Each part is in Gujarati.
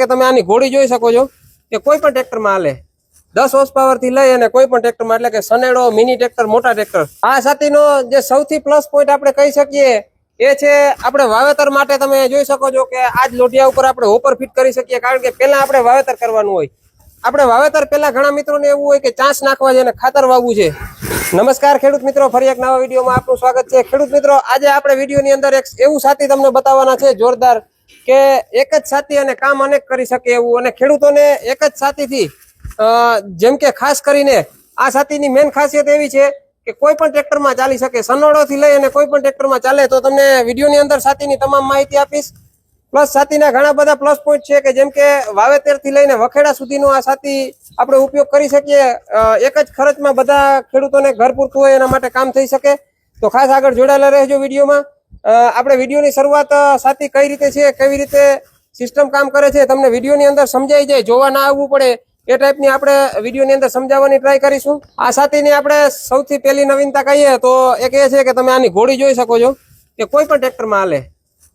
કે તમે આની ઘોડી જોઈ શકો છો કે કોઈ પણ ટ્રેક્ટરમાં હાલે. દસ હોર્સ પાવરથી લઈ અને કોઈ પણ ટ્રેક્ટરમાં, એટલે કે સનેડો મિની ટ્રેક્ટર મોટા ટ્રેક્ટર આ સાથીનો જે સૌથી પ્લસ પોઈન્ટ આપણે કહી શકીએ, એ છે આપણે વાવેતર માટે તમે જોઈ શકો છો કે આજ લોઢિયા ઉપર આપણે હોપર ફિટ કરી શકીએ, કારણ કે પહેલા આપણે વાવેતર કરવાનું હોય. આપણે વાવેતર પહેલા ઘણા મિત્રોને એવું હોય કે ચાંસ નાખવા છે અને ખાતર વાવવું છે. નમસ્કાર ખેડૂત મિત્રો, ફરી એક નવા વિડીયોમાં આપનું સ્વાગત છે. ખેડૂત મિત્રો, આજે આપણે વિડીયોની અંદર એક એવું સાથી તમને બતાવવાના છે, જોરદાર કે એક જ સાથી અને કામ અનેક કરી શકે એવું. અને ખેડૂતોને એક જ સાથીથી જેમ કે ખાસ કરીને આ સાથીની મેન ખાસિયત એવી છે કે કોઈ પણ ટ્રેક્ટરમાં ચાલી શકે. સનોડોથી લઈ અને કોઈ પણ ટ્રેક્ટરમાં ચાલે તો તમને વિડીયોની અંદર સાથીની તમામ માહિતી આપીશ. પ્લસ સાથીના ઘણા બધા પ્લસ પોઈન્ટ છે કે જેમ કે વાવેતરથી લઈને વખેડા સુધીનો આ સાથી આપણે ઉપયોગ કરી શકીએ. એક જ ખર્ચમાં બધા ખેડૂતોને ઘર પૂરતું હોય એના માટે કામ થઈ શકે. તો ખાસ આગળ જોડાયેલા રહેજો વિડીયોમાં. આપણે વિડીયોની શરૂઆત સાથી કઈ રીતે છે, કેવી રીતે સિસ્ટમ કામ કરે છે, તમને વિડીયોની અંદર સમજાઈ જાય, જોવા ના આવવું પડે, એ ટાઈપની આપણે વિડીયોની અંદર સમજાવવાની ટ્રાય કરીશું. આ સાથીની આપણે સૌથી પહેલી નવીનતા કહીએ તો એ છે કે તમે આની ઘોડી જોઈ શકો છો કે કોઈ પણ ટ્રેક્ટરમાં હાલે.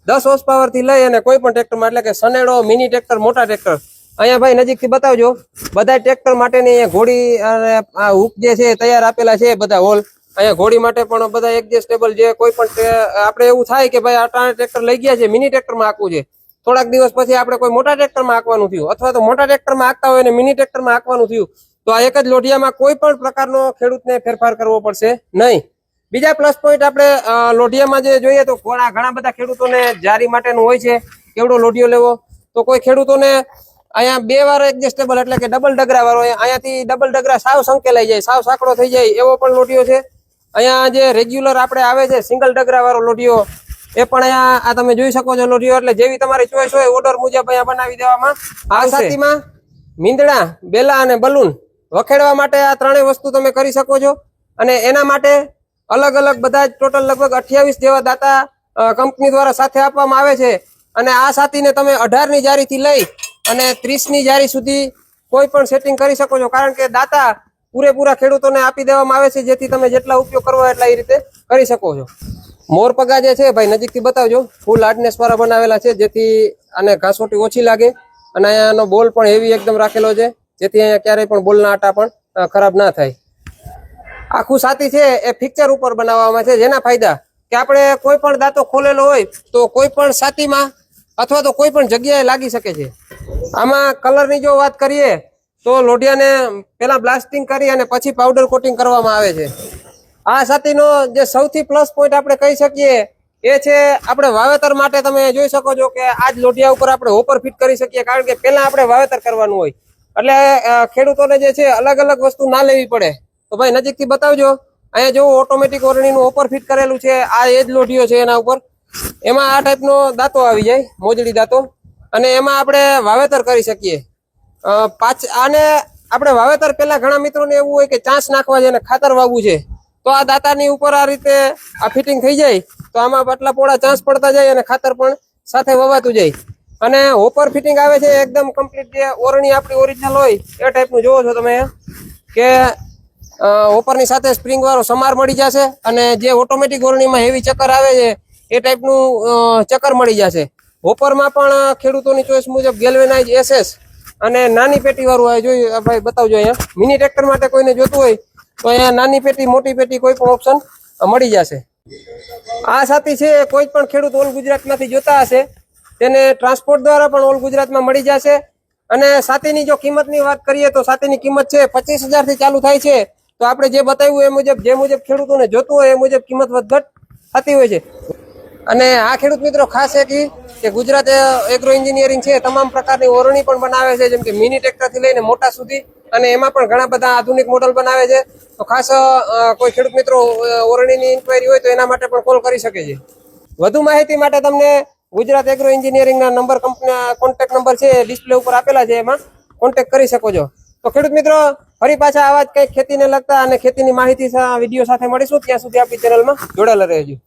દસ હોર્સ પાવરથી લઈ અને કોઈ પણ ટ્રેક્ટરમાં, એટલે કે સનેડો મિની ટ્રેક્ટર મોટા ટ્રેક્ટર અહીંયા ભાઈ નજીકથી બતાવજો, બધા ટ્રેક્ટર માટેની ઘોડી અને આ હુક જે છે તૈયાર આપેલા છે, બધા હોલ અહીંયા ઘોડી માટે પણ બધા એડજસ્ટેબલ જે કોઈ પણ આપણે એવું થાય કે ભાઈ આ ટ્રેક્ટર લઈ ગયા છે મિની ટ્રેક્ટરમાં આખવું છે. થોડાક દિવસ પછી આપણે કોઈ મોટા ટ્રેક્ટરમાં આંકવાનું થયું. અથવા તો મોટા ટ્રેક્ટરમાં આંકતા હોય અને મિની ટ્રેક્ટરમાં આંકવાનું થયું, તો આ એક જ લોઢિયામાં કોઈ પણ પ્રકારનો ખેડૂતને ફેરફાર કરવો પડશે નહીં. બીજા પ્લસ પોઈન્ટ આપણે લોઢિયામાં જે જોઈએ તો ઘણા ઘણા બધા ખેડૂતોને જારી માટેનું હોય છે. કેવડો લોઢિયો લેવો? તો કોઈ ખેડૂતોને અહીંયા બે વાર એડજસ્ટેબલ એટલે કે ડબલ ડગરા વાળો અહીંયાથી ડબલ ડગરા સાવ સંકેલાઈ જાય, સાવ સાંકડો થઈ જાય એવો પણ લોઢિયો છે. અહીંયા જે રેગ્યુલર આપણે આવે છે સિંગલ ડગરા વાળો લોઢિયો એ પણ અહીંયા આ તમે જોઈ શકો છો લોઢિયો એટલે જેવી તમારી ચોઈસ હોય ઓર્ડર મુજબ અહીંયા બનાવી દેવામાં આ સાથીમાં મીંદડા બેલા અને બલૂન વખેડવા માટે આ ત્રણેય વસ્તુ તમે કરી શકો છો. અને એના માટે અલગ અલગ બધા જ ટોટલ લગભગ અઠ્યાવીસ જેવા દાતા કંપની દ્વારા સાથે આપવામાં આવે છે. અને આ સાથીને તમે અઢારની જારીથી લઈ અને ત્રીસની જારી સુધી કોઈ પણ સેટિંગ કરી શકો છો. કારણ કે દાતા પૂરેપૂરા ખેડૂતોને આપી દેવામાં આવે છે, જેથી તમે જેટલા ઉપયોગ કરવો એટલા એ રીતે કરી શકો છો. મોર પગા જે છે, ભાઈ, નજીકથી બતાવજો. ફૂલ હાર્ડનેસ વાળા બનાવેલા છે, જેથી આને ઘાસોટી ઓછી લાગે અને અહીંયાનો બોલ પણ હેવી એકદમ રાખેલો છે, જેથી અહીંયા ક્યારેય પણ બોલના આટા પણ ખરાબ ના થાય. આખું સાથી છે, એ ફિક્ચર ઉપર બનાવવામાં છે, જેના ફાયદા? કે આપણે કોઈ પણ દાંતો ખોલેલો હોય, તો કોઈ પણ સાતીમાં અથવા તો કોઈ પણ જગ્યાએ લાગી શકે છે. આમાં કલરની જો વાત કરીએ તો લોઢિયાને પેલા બ્લાસ્ટિંગ કરી અને પછી પાવડર કોટિંગ કરવામાં આવે છે. આ સાતીનો જે સૌથી પ્લસ પોઈન્ટ આપણે કહી શકીએ, એ છે આપણે વાવેતર માટે તમે જોઈ શકો છો કે આ જ લોઢિયા ઉપર આપણે હોપર ફિટ કરી શકીએ, કારણ કે પહેલા આપણે વાવેતર કરવાનું હોય. એટલે ખેડૂતોને જે છે અલગ અલગ વસ્તુ ના લેવી પડે. તો ભાઈ નજીકથી બતાવજો. અહીંયા જો ઓટોમેટિક ઓરણીનું હોપર ફિટ કરેલું છે, આ એ જ લોઢિયો છે એના ઉપર. એમાં આ ટાઈપનો દાંતો આવી જાય, મોજડી દાંતો. અને એમાં આપણે વાવેતર કરી શકીએ. પાછ, આને આપણે વાવેતર પહેલા ઘણા મિત્રોને એવું હોય કે ચાંસ નાખવા છે અને ખાતર વાવવું છે. તો આ દાતાની ઉપર આ રીતે આ ફિટિંગ થઈ જાય, તો આમાં પટલા પોળા ચાંસ પડતા જાય અને ખાતર પણ સાથે વવાતું જાય. અને હોપર ફિટિંગ આવે છે, એકદમ કમ્પ્લીટ જે ઓરણી આપણી ઓરિજિનલ હોય, એ ટાઈપનું જોવો છો તમે. કે હોપરની સાથે સ્પ્રિંગ વાળો સમાર મળી જશે અને જે ઓટોમેટિક ઓરણીમાં હેવી ચક્કર આવે છે, એ ટાઈપનું ચક્કર મળી જશે. હોપરમાં પણ ખેડૂતોની ચોઈસ મુજબ ગેલ્વેનાઇઝ એસએસ અને નાની પેટી વાળું આ જોઈએ ભાઈ બતાવજો અહીંયા. મિની ટ્રેક્ટર માટે કોઈને જોતું હોય, તો અહીંયા નાની પેટી, મોટી પેટી કોઈ પણ ઓપ્શન મળી જશે. આ સાથી છે, કોઈ પણ ખેડૂત ઓલ ગુજરાતમાંથી જોતા હશે, તેને ટ્રાન્સપોર્ટ દ્વારા પણ ઓલ ગુજરાતમાં મળી જશે. અને સાથીની જો કિંમતની વાત કરીએ, તો સાથીની કિંમત છે, પચીસથી ચાલુ થાય છે. તો આપણે જે બતાવ્યું એ મુજબ, જે મુજબ ખેડૂતોને જોતું હોય એ મુજબ કિંમત વધઘટ થતી હોય છે. અને આ ખેડૂત મિત્રો ખાસ એ કે ગુજરાત એગ્રો એન્જિનિયરિંગ છે તમામ પ્રકારની ઓરણી પણ બનાવે છે, જેમ કે મિની ટ્રેક્ટરથી લઈને મોટા સુધી. અને એમાં પણ ઘણા બધા આધુનિક મોડલ બનાવે છે. તો ખાસ કોઈ ખેડૂત મિત્રો ઓરણીની ઇન્ક્વાયરી હોય તો એના માટે પણ કોલ કરી શકે છે. વધુ માહિતી માટે તમને ગુજરાત એગ્રો એન્જિનિયરિંગના નંબર કંપની કોન્ટેક્ટ નંબર છે ડિસ્પ્લે ઉપર આપેલા છે એમાં. કોન્ટેક્ટ કરી શકો છો. તો ખેડૂત મિત્રો, ફરી પાછા આવા જ કંઈક ખેતીને લગતા અને ખેતીની માહિતી વીડિયો સાથે મળીશું. ત્યાં સુધી આપણી ચેનલમાં જોડાયેલા રહેજો.